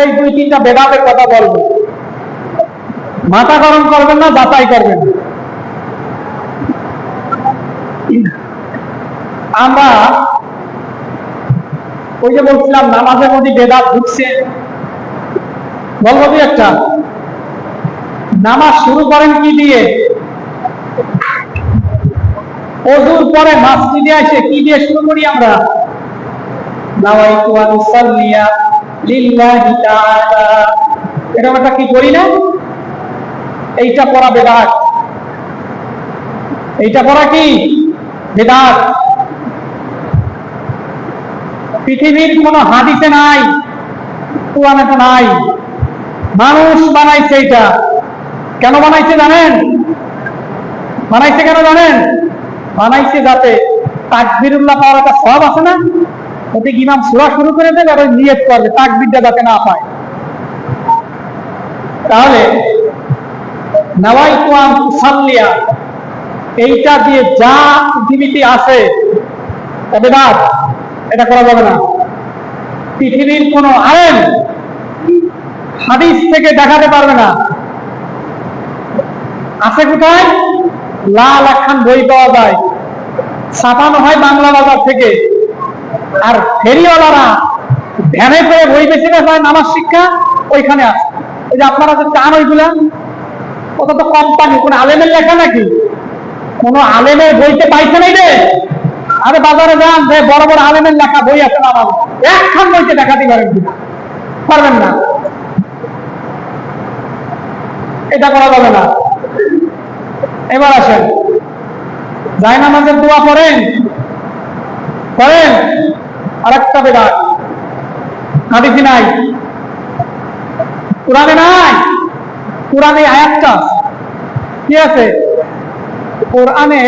এই দুই তিনটা বেদাতের কথা বলব। মাথা গরম করবেন না যাচাই করবেন। আমরা ওই যে বলছিলাম, নামাজের মধ্যে বেদাত ঢুকছে। বলব কি একটা? নামাজ শুরু করেন কি দিয়ে? অজুর পরে মাসজিদে আসে কি দিয়ে শুরু করি আমরা? নাওয়াইতু আন উসাল্লিয়া। লিল্লাহি তাআলা। এটা আমরা কি করি না? এইটা পড়া বেদাত। এইটা পড়া কি? বেদাত। পৃথিবীর কোন হাদিসে নাই, কোরআনেতে নাই। মানুষ বানাইছে এটা কেন বানাইছে জানেন? বানাইছে কেন জানেন? বানাইছে যাতে তাকবিরুল্লাহ পাওয়ার একটা সব আছে না? ওতে ইমাম সুরা শুরু করে দেবে আর নিয়ত করবে? তাকবিরটা যাতে না পায়। তাহলে নাওয়াই কোয়ান সাল্লিয়া এইটা দিয়ে যা পৃথিবীতে আছে তবে না এটা করা যাবে না। পৃথিবীর কোন আইন হাদিস থেকে দেখাতে পারবে না। আছে কোথায়? লাল একখান বই পাওয়া যায়। ছাপানো হয় বাংলা বাজার থেকে। আর ফেরিওয়ালারা ভ্যানে করে বই বেছে যায় নামাজ শিক্ষা, ওইখানে আছে ওই যে আপনারা যে চান ওইগুলা, ওটা তো কোম্পানি কোন আলেমের লেখা নাকি? কোন আলেমের বইতে পাইছে নাই রে? আরে বাজারে যান যে বড় বড় আলেমের লেখা বই আছে না আমার একখান বইতে দেখাতে পারেন কিনা পারবেন না। এটা করা যাবে না। এবার আসেন। যাই নামাজের দোয়া পড়েন। করেন আরেকটা বেদাত। হাদিসি নাই। কোরআনে নাই। কোরআনে আয়াতটা। কি আছে? কোরআনে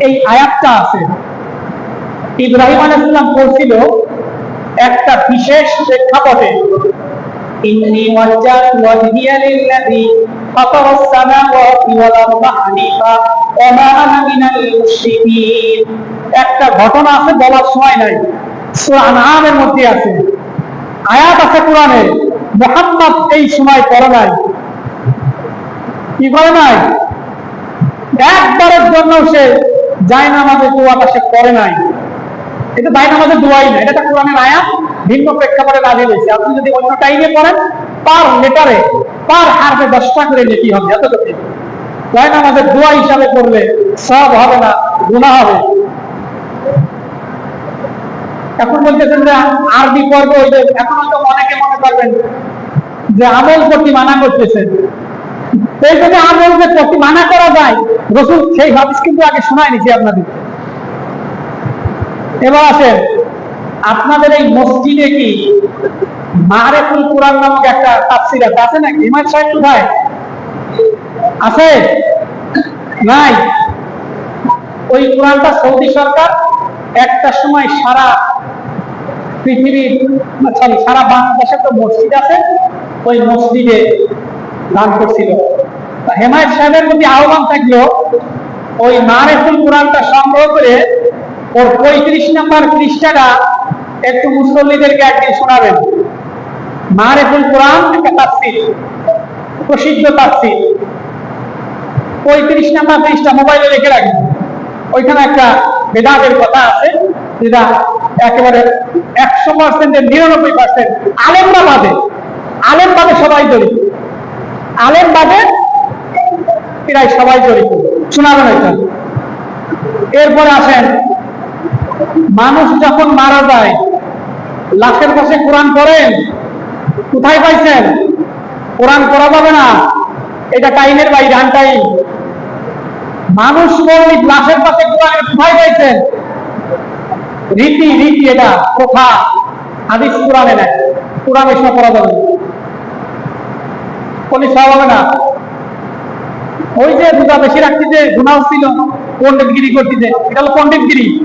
এই আয়াতটা আছে। ইব্রাহিম আলাইসাল্লাম বলছিল, একটা বিশেষ প্রেক্ষাপটে إني وجهت وجهي للذي فطر السماوات والأرض حنيفا وما أنا من المشركين একটা ঘটনা আছে বলার সময় নাই সূরা আনআমের মধ্যে আছে আয়াত আছে কোরআনে মুহাম্মদ এই সময় করে নাই কি করে নাই একবারের জন্য সে যায় নামাজের দোয়াটা সে করে নাই এটা বাইরে আমাদের দোয়াই না এটা একটা কোরআনের আয়াত ভিন্ন প্রেক্ষাপটে নাজিল হয়েছে। আপনি যদি অন্য টাইমে পড়েন পার লেটারে পার হারফে দশটা করে নেকি হবে এতটুকু বাইরে আমাদের দোয়া হিসাবে করলে সব হবে না গুণা হবে। এখন বলতেছেন যে আরবি পর্ব ওই যে এখন হয়তো অনেকে মনে করবেন যে আমল প্রতি মানা করতেছেন। এই জন্য আমল যে প্রতি মানা করা যায়, রসুল সেই হাদিস কিন্তু আগে শোনায় নিছি আপনাদের। এবার আসেন। আপনাদের এই মসজিদে কি মারেফুল কোরআন নামক একটা তাফসির আছে? আছে নাকি? ইমাম সাহেব কোথায়? আছে? নাই? ওই কোরআনটা সৌদি সরকার একটা সময় সারা পৃথিবীর, সরি, সারা বাংলাদেশে তো মসজিদ আছে, ওই মসজিদে দান করছিল। হেমায়ত সাহেবের প্রতি আহ্বান থাকলেও ওই মারেফুল কোরআনটা সংগ্রহ করে ওর পঁয়ত্রিশ নম্বর পৃষ্ঠাটা একটু মুসল্লিদেরকে একদিন শোনাবেন। মারেফুল কোরআন একটা তাফসির, প্রসিদ্ধ তাফসির। পঁয়ত্রিশ নম্বর পৃষ্ঠা মোবাইলে রেখে রাখবেন। ওইখানে একটা বেদাতের কথা আছে, যেটা একেবারে একশো পার্সেন্টের নিরানব্বই পার্সেন্ট আলেমরা বাদে আলেম বাদে সবাই জড়িত। আলেম বাদে প্রায় সবাই জড়িত। শোনাবেন ওইখানে। এরপরে আসেন, মানুষ যখন মারা যায় লাশের পাশে কোরআন পড়েন। কোথায় পাইছেন? কোরআন করা যাবে না। এটা টাইমের বাইরে আন টাইম। মানুষ মরলি লাশের পাশে কোরআন কোথায় পাইছেন? রীতি রীতি এটা কোথা হাদিস কোরআনে নাই। কোরআন এসব পড়া যাবে কোন সব হবে না। ওই যে বেশি রাখছি যে গুণা ছিল, পণ্ডিতগিরি করতেছে এটা হলো পণ্ডিতগিরি।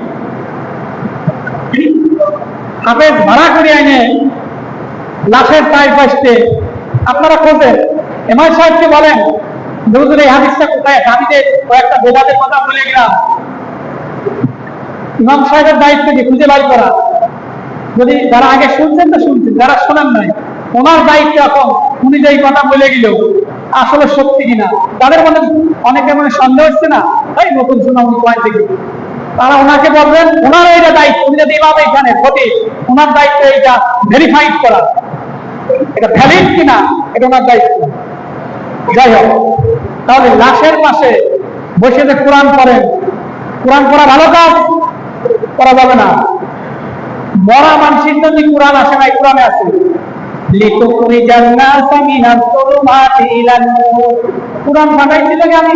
হাফেজ ভাড়া করে আনে, লাশের চাই পাশে আপনারা খোঁজেন। এমআই সাহেবকে বলেন, হুজুর, এই হাদিসটা কোথায়? আমি কয়েকটা বেদাতের কথা বলে গেলাম। ইমাম সাহেবের দায়িত্ব কি? খুঁজে বাই করা। যদি যারা আগে শুনছেন তো শুনছেন, যারা শোনেন নাই, ওনার দায়িত্ব এখন উনি যেই কথা বলে গেল, আসলে সত্যি কিনা? তাদের মনে অনেকে মনে সন্দেহ হচ্ছে না? তাই নতুন শোনা উনি পয়েন্ট থেকে? তারা ওনাকে বলবেন ওনার এইটা দায়িত্ব, উনি যদি ইমাম এখানে প্রতি ওনার দায়িত্ব এইটা ভেরিফাইড করা। এটা ভ্যালিড কিনা, এটা ওনার দায়িত্ব। যাই হোক, তাহলে লাশের পাশে বসে যে কোরআন পড়েন, কোরআন পড়া ভালো কাজ? করা যাবে না। মরা মানুষের জন্য কোরআন আসে নাই, কোরআনে নূর কোরআন পাঠাইছিল কি আমি?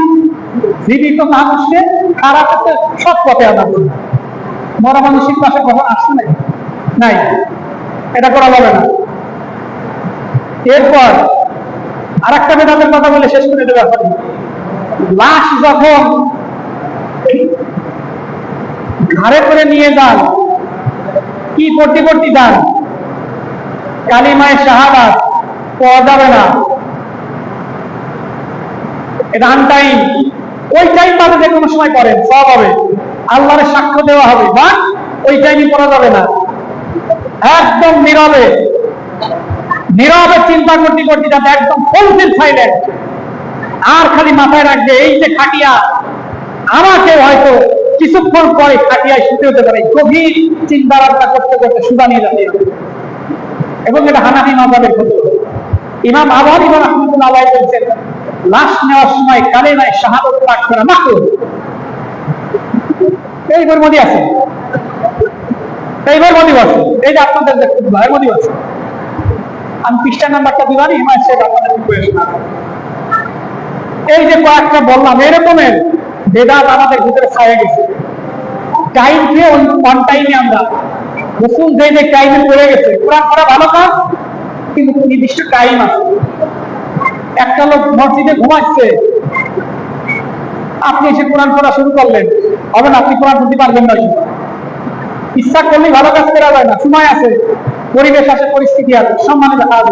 জীবিত মানুষকে খারাপ হতে সৎ পথে আনা করি মরা মানুষের পাশে কখন আসছে নাই? নাই। এটা করা যাবে না। এরপর আর একটা বেদাতের কথা বলে শেষ করে দেবে লাশ যখন ঘাড়ে করে নিয়ে যান, কি পড়তে পড়তে যান? কালিমায় শাহাদাত পাওয়া যাবে না। এটা আনটাইম ওই টাইম পাবে যে কোনো সময় করেন, সব হবে। আল্লাহরের সাক্ষ্য দেওয়া হবে। বা ওই টাইমই করা যাবে না। একদম নীরবে। নীরবে চিন্তা করতে করতে যাতে একদম ফুলফিল সাইলেন্ট আর খালি মাথায় রাখবে, এই যে খাটিয়া, আমাকে হয়তো কিছুক্ষণ পরে খাটিয়ায় শুতে হতে পারে। গভীর চিন্তা ভাবনা করতে করতে সুদা নিয়ে যাবে এবং এটা হানাফি মাজাবের ক্ষতি ইমাম আবার ইমাম আহমদুল্লাহ বলছেন লাশ নেওয়ার সময় কালে নাই শাহাদত পাঠ করা মাত্র এই মধ্যে আছে। এই বই মধ্যে আছে। এই যে আপনাদের দেখতে দিলাম এর মধ্যে আছে। আমি পৃষ্ঠা নাম্বারটা দিলাম হিমায় শেখ আপনাদের। এই যে কয়েকটা বললাম, এরকমের বেদাত আমাদের ভিতরে ছায়া গেছে। টাইম দিয়ে অন টাইমে আমরা রসুল যে যে টাইমে পড়ে গেছে, কোরআন পড়া ভালো কাজ কিন্তু নির্দিষ্ট টাইম আছে। একটা লোক মসজিদে ঘুমাচ্ছে। আপনি এসে কোরআন পড়া শুরু করলেন। হবে না, আপনি কোরআন পড়তে পারবেন না ইচ্ছা করলে ভালো কাজ করা যায় না, সময় আছে। পরিবেশ আছে, পরিস্থিতি আছে সম্মানে দেখা যাবে